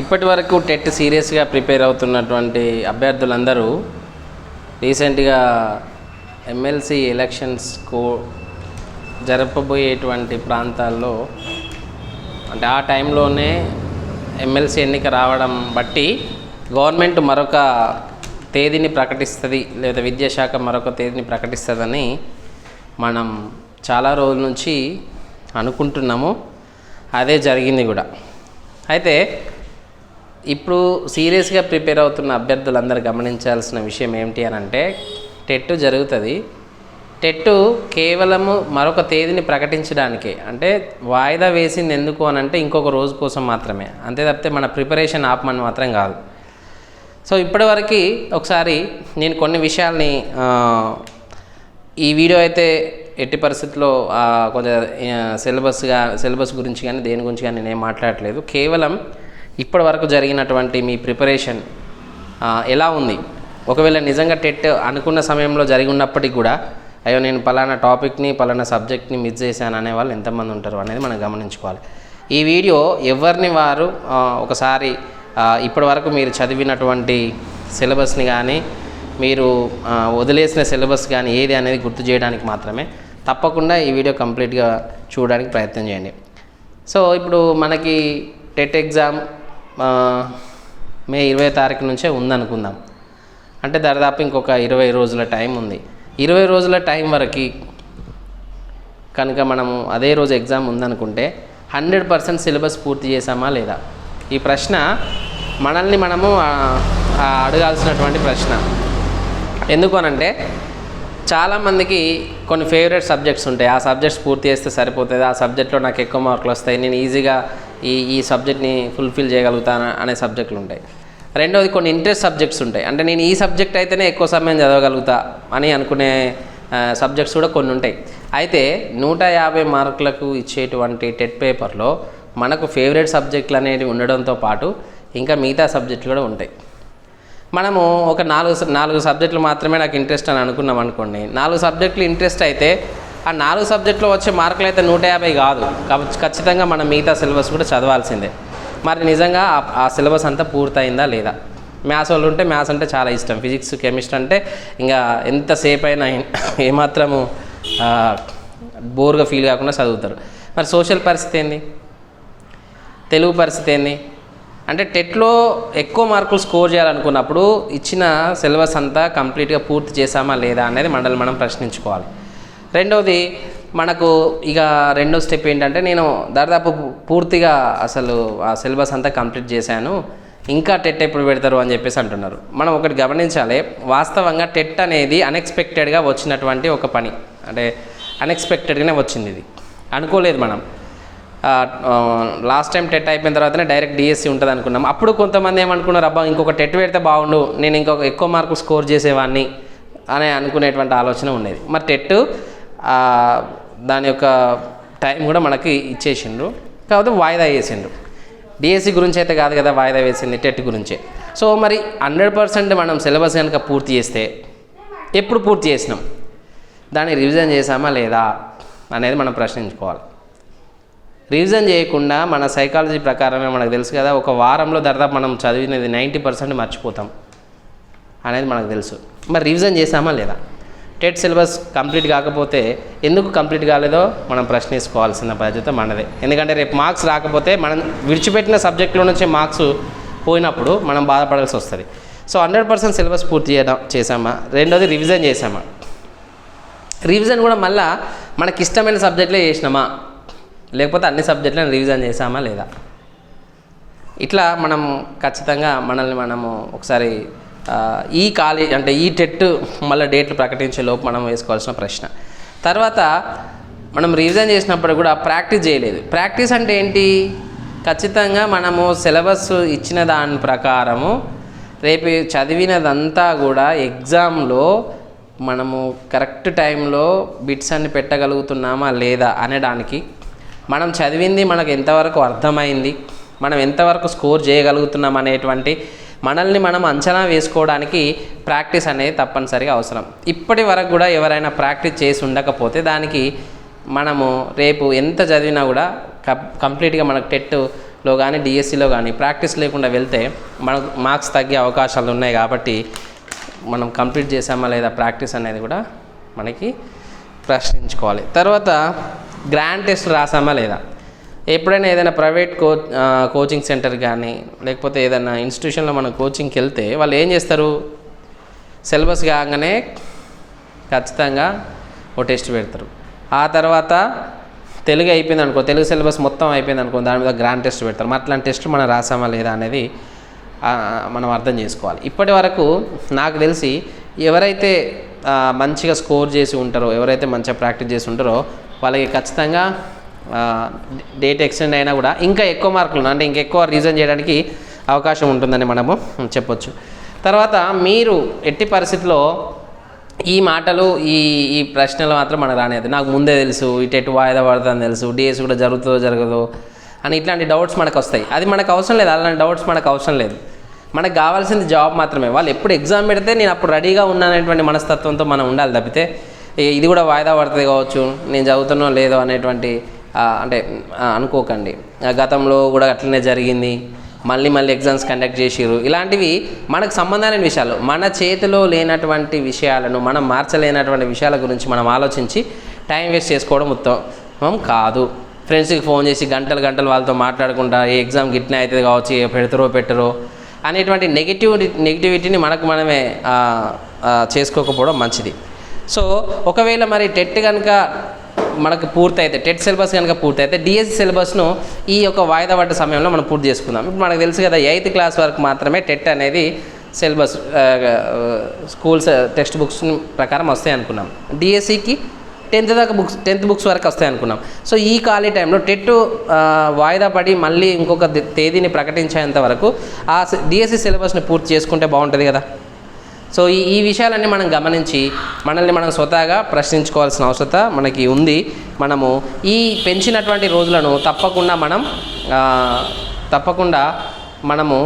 ఇప్పటి వరకు టెట్ సీరియస్గా ప్రిపేర్ అవుతున్నటువంటి అభ్యర్థులందరూ రీసెంట్గా ఎమ్మెల్సీ ఎలక్షన్స్ కో జరపబోయేటువంటి ప్రాంతాల్లో అంటే ఆ టైంలోనే ఎమ్మెల్సీ ఎన్నిక రావడం బట్టి గవర్నమెంట్ మరొక తేదీని ప్రకటిస్తుంది లేదా విద్యాశాఖ మరొక తేదీని ప్రకటిస్తుందని మనం చాలా రోజుల నుంచి అనుకుంటున్నాము. అదే జరిగింది కూడా. అయితే ఇప్పుడు సీరియస్గా ప్రిపేర్ అవుతున్న అభ్యర్థులందరూ గమనించాల్సిన విషయం ఏమిటి అని అంటే టెట్ జరుగుతుంది. టెట్ కేవలము మరొక తేదీని ప్రకటించడానికే. అంటే వాయిదా వేసింది ఎందుకు అని అంటే ఇంకొక రోజు కోసం మాత్రమే. అంతే తప్పితే మన ప్రిపరేషన్ ఆపమని మాత్రం కాదు. సో ఇప్పటివరకు ఒకసారి నేను కొన్ని విషయాల్ని ఈ వీడియో అయితే ఎట్టి పరిస్థితుల్లో కొంచెం సిలబస్గా సిలబస్ గురించి కానీ దేని గురించి కానీ నేను ఏం మాట్లాడట్లేదు. కేవలం ఇప్పటి వరకు జరిగినటువంటి మీ ప్రిపరేషన్ ఎలా ఉంది? ఒకవేళ నిజంగా టెట్ అనుకున్న సమయంలో జరిగి ఉన్నప్పటికీ కూడా అయ్యో నేను పలానా టాపిక్ని పలానా సబ్జెక్ట్ని మిస్ చేశాను అనే వాళ్ళు ఎంతమంది ఉంటారు అనేది మనం గమనించుకోవాలి. ఈ వీడియో ఎవరిని వారు ఒకసారి ఇప్పటి వరకు మీరు చదివినటువంటి సిలబస్ని కానీ మీరు వదిలేసిన సిలబస్ కానీ ఏది అనేది గుర్తు చేయడానికి మాత్రమే తప్పకుండా ఈ వీడియో కంప్లీట్గా చూడడానికి ప్రయత్నం చేయండి. సో ఇప్పుడు మనకి టెట్ ఎగ్జామ్ మే ఇరవై తారీఖు నుంచే ఉందనుకుందాం. అంటే దాదాపు ఇంకొక ఇరవై రోజుల టైం ఉంది. ఇరవై రోజుల టైం వరకు కనుక మనము అదే రోజు ఎగ్జామ్ ఉందనుకుంటే హండ్రెడ్ పర్సెంట్ సిలబస్ పూర్తి చేసామా లేదా? ఈ ప్రశ్న మనల్ని మనము అడగాల్సినటువంటి ప్రశ్న. ఎందుకు అనంటే చాలామందికి కొన్ని ఫేవరెట్ సబ్జెక్ట్స్ ఉంటాయి. ఆ సబ్జెక్ట్స్ పూర్తి చేస్తే సరిపోతుంది. ఆ సబ్జెక్ట్లో నాకు ఎక్కువ మార్కులు వస్తాయి. నేను ఈజీగా ఈ ఈ సబ్జెక్ట్ని ఫుల్ఫిల్ చేయగలుగుతాను అనే సబ్జెక్టులు ఉంటాయి. రెండవది కొన్ని ఇంట్రెస్ట్ సబ్జెక్ట్స్ ఉంటాయి. అంటే నేను ఈ సబ్జెక్ట్ అయితేనే ఎక్కువ సమయం చదవగలుగుతా అని అనుకునే సబ్జెక్ట్స్ కూడా కొన్ని ఉంటాయి. అయితే నూట యాభై మార్కులకు ఇచ్చేటువంటి టెట్ పేపర్లో మనకు ఫేవరెట్ సబ్జెక్టులు అనేవి ఉండడంతో పాటు ఇంకా మిగతా సబ్జెక్టులు కూడా ఉంటాయి. మనము ఒక నాలుగు నాలుగు సబ్జెక్టులు మాత్రమే నాకు ఇంట్రెస్ట్ అని అనుకున్నాం అనుకోండి. నాలుగు సబ్జెక్టులు ఇంట్రెస్ట్ అయితే ఆ నాలుగు సబ్జెక్టులో వచ్చే మార్కులు అయితే నూట యాభై కాదు. కాబట్టి ఖచ్చితంగా మనం మిగతా సిలబస్ కూడా చదవాల్సిందే. మరి నిజంగా ఆ- సిలబస్ అంతా పూర్తయిందా లేదా? మ్యాథ్స్ వాళ్ళు ఉంటే మ్యాథ్స్ అంటే చాలా ఇష్టం. ఫిజిక్స్ కెమిస్ట్రీ అంటే ఇంకా ఎంతసేపు అయినా ఏమాత్రము బోర్గా ఫీల్ కాకుండా చదువుతారు. మరి సోషల్ పరిస్థితి ఏంది? తెలుగు పరిస్థితి ఏంది? అంటే టెట్లో ఎక్కువ మార్కులు స్కోర్ చేయాలనుకున్నప్పుడు ఇచ్చిన సిలబస్ అంతా కంప్లీట్గా పూర్తి చేసామా లేదా అనేది మనల్ని మనం ప్రశ్నించుకోవాలి. రెండవది మనకు ఇక రెండో స్టెప్ ఏంటంటే నేను దాదాపు పూర్తిగా అసలు ఆ సిలబస్ అంతా కంప్లీట్ చేశాను. ఇంకా టెట్ ఎప్పుడు పెడతారు అని చెప్పేసి అంటున్నారు. మనం ఒకటి గమనించాలి వాస్తవంగా టెట్ అనేది అన్ఎక్స్పెక్టెడ్గా వచ్చినటువంటి ఒక పని. అంటే అన్ఎక్స్పెక్టెడ్గానే వచ్చింది ఇది. అనుకోలేదు మనం. లాస్ట్ టైం టెట్ అయిపోయిన తర్వాతనే డైరెక్ట్ డిఎస్సి ఉంటుంది అనుకున్నాం. అప్పుడు కొంతమంది ఏమనుకున్నారు అబ్బా ఇంకొక టెట్ పెడితే బాగుండు నేను ఇంకొక ఎక్కువ మార్కులు స్కోర్ చేసేవాడిని అని అనుకునేటువంటి ఆలోచన ఉండేది. మరి టెట్ దాని యొక్క టైం కూడా మనకి ఇచ్చేసిండ్రు. కాకపోతే వాయిదా వేసిండ్రు. డిఎస్సి గురించి అయితే కాదు కదా వాయిదా వేసింది టెట్ గురించే. సో మరి హండ్రెడ్ పర్సెంట్ మనం సిలబస్ కనుక పూర్తి చేస్తే ఎప్పుడు పూర్తి చేసినాం? దాన్ని రివిజన్ చేసామా లేదా అనేది మనం ప్రశ్నించుకోవాలి. రివిజన్ చేయకుండా మన సైకాలజీ ప్రకారమే మనకు తెలుసు కదా ఒక వారంలో దాదాపు మనం చదివినది నైంటీ పర్సెంట్ మర్చిపోతాం అనేది మనకు తెలుసు. మరి రివిజన్ చేసామా లేదా? టెట్ సిలబస్ కంప్లీట్ కాకపోతే ఎందుకు కంప్లీట్ కాలేదో మనం ప్రశ్నించుకోవాల్సిన బాధ్యత మనదే. ఎందుకంటే రేపు మార్క్స్ రాకపోతే మనం విడిచిపెట్టిన సబ్జెక్టులో నుంచి మార్క్స్ పోయినప్పుడు మనం బాధపడాల్సి వస్తుంది. సో హండ్రెడ్ పర్సెంట్ సిలబస్ పూర్తి చేయడం చేసామా రెండోది రివిజన్ చేసామా రివిజన్ కూడా మళ్ళా మనకి ఇష్టమైన సబ్జెక్టులే చేసినామా? లేకపోతే అన్ని సబ్జెక్టులను రివిజన్ చేసామా లేదా? ఇట్లా మనం ఖచ్చితంగా మనల్ని మనము ఒకసారి ఈ కాలేజ్ అంటే ఈ టెట్ మళ్ళీ డేట్లు ప్రకటించే లోపు మనం వేసుకోవాల్సిన ప్రశ్న. తర్వాత మనం రివిజన్ చేసినప్పుడు కూడా ప్రాక్టీస్ చేయలేదు. ప్రాక్టీస్ అంటే ఏంటి? ఖచ్చితంగా మనము సిలబస్ ఇచ్చిన దాని ప్రకారము రేపు చదివినదంతా కూడా ఎగ్జామ్లో మనము కరెక్ట్ టైంలో బిట్స్ అన్ని పెట్టగలుగుతున్నామా లేదా అనడానికి మనం చదివింది మనకు ఎంతవరకు అర్థమైంది? మనం ఎంతవరకు స్కోర్ చేయగలుగుతున్నాం అనేటువంటి మనల్ని మనం అంచనా వేసుకోవడానికి ప్రాక్టీస్ అనేది తప్పనిసరిగా అవసరం. ఇప్పటి వరకు కూడా ఎవరైనా ప్రాక్టీస్ చేసి ఉండకపోతే దానికి మనము రేపు ఎంత చదివినా కూడా కంప్లీట్గా మనకు టెట్లో కానీ డిఎస్సిలో కానీ ప్రాక్టీస్ లేకుండా వెళ్తే మనకు మార్క్స్ తగ్గే అవకాశాలు ఉన్నాయి కాబట్టి మనం కంప్లీట్ చేసామా లేదా ప్రాక్టీస్ అనేది కూడా మనకి ప్రశ్నించుకోవాలి. తర్వాత గ్రాండ్ టెస్ట్ రాసామా లేదా? ఎప్పుడైనా ఏదైనా ప్రైవేట్ కో కోచింగ్ సెంటర్ కానీ లేకపోతే ఏదైనా ఇన్స్టిట్యూషన్లో మనం కోచింగ్కి వెళ్తే వాళ్ళు ఏం చేస్తారు? సిలబస్ కాగానే ఖచ్చితంగా ఓ టెస్ట్ పెడతారు. ఆ తర్వాత తెలుగు అయిపోయింది అనుకో తెలుగు సిలబస్ మొత్తం అయిపోయింది అనుకో దాని మీద గ్రాండ్ టెస్ట్ పెడతారు. మరి అట్లాంటి టెస్ట్ మనం రాసామా లేదా అనేది మనం అర్థం చేసుకోవాలి. ఇప్పటి వరకు నాకు తెలిసి ఎవరైతే మంచిగా స్కోర్ చేసి ఉంటారో ఎవరైతే మంచిగా ప్రాక్టీస్ చేసి ఉంటారో వాళ్ళకి ఖచ్చితంగా డేట్ ఎక్స్టెండ్ అయినా కూడా ఇంకా ఎక్కువ మార్కులు అంటే ఇంకా ఎక్కువ రీజన్ చేయడానికి అవకాశం ఉంటుందని మనము చెప్పొచ్చు. తర్వాత మీరు ఎట్టి పరిస్థితిలో ఈ మాటలు ఈ ఈ ప్రశ్నలు మాత్రం మనకు రానేది నాకు ముందే తెలుసు ఇటు ఎటు వాయిదా పడుతుందని తెలుసు డిఎస్ కూడా జరుగుతుందో జరగదో అని ఇట్లాంటి డౌట్స్ మనకు వస్తాయి. అది మనకు అవసరం లేదు అలాంటి డౌట్స్ మనకు అవసరం లేదు. మనకు కావాల్సింది జాబ్ మాత్రమే. వాళ్ళు ఎప్పుడు ఎగ్జామ్ పెడితే నేను అప్పుడు రెడీగా ఉన్నాననేటువంటి మనస్తత్వంతో మనం ఉండాలి తప్పితే ఇది కూడా వాయిదా పడుతుంది కావచ్చు నేను చదువుతున్నో లేదో అనేటువంటి అంటే అనుకోకండి. గతంలో కూడా అట్లనే జరిగింది. మళ్ళీ మళ్ళీ ఎగ్జామ్స్ కండక్ట్ చేసిరు ఇలాంటివి మనకు సంబంధమైన విషయాలు. మన చేతిలో లేనటువంటి విషయాలను మనం మార్చలేనటువంటి విషయాల గురించి మనం ఆలోచించి టైం వేస్ట్ చేసుకోవడం ఉత్తమం కాదు. ఫ్రెండ్స్కి ఫోన్ చేసి గంటలు గంటలు వాళ్ళతో మాట్లాడుకుంటా ఏ ఎగ్జామ్ గిట్నే అవుతుంది కావచ్చు ఏ పెడతారో పెట్టరో అనేటువంటి నెగిటివ్ నెగిటివిటీని మనకు మనమే చేసుకోకపోవడం మంచిది. సో ఒకవేళ మరి టెట్ కనుక మనకు పూర్తయితే టెట్ సిలబస్ కనుక పూర్తయితే డిఎస్సి సిలబస్ను ఈ యొక్క వాయిదా పడ్డ సమయంలో మనం పూర్తి చేసుకుందాం. ఇప్పుడు మనకు తెలుసు కదా ఎయిత్ క్లాస్ వరకు మాత్రమే టెట్ అనేది సిలబస్ స్కూల్స్ టెక్స్ట్ బుక్స్ ప్రకారం వస్తాయి అనుకున్నాం. డిఎస్సికి టెన్త్ దాకా బుక్స్ టెన్త్ బుక్స్ వరకు వస్తాయి అనుకున్నాం. సో ఈ ఖాళీ టైంలో టెట్ వాయిదా పడి మళ్ళీ ఇంకొక తేదీని ప్రకటించేంత వరకు ఆ డిఎస్సి సిలబస్ని పూర్తి చేసుకుంటే బాగుంటుంది కదా? సో ఈ ఈ విషయాలన్నీ మనం గమనించి మనల్ని మనం స్వతహాగా ప్రశ్నించుకోవాల్సిన అవసరత మనకి ఉంది. మనము ఈ పెంచినటువంటి రోజులను తప్పకుండా మనం తప్పకుండా మనము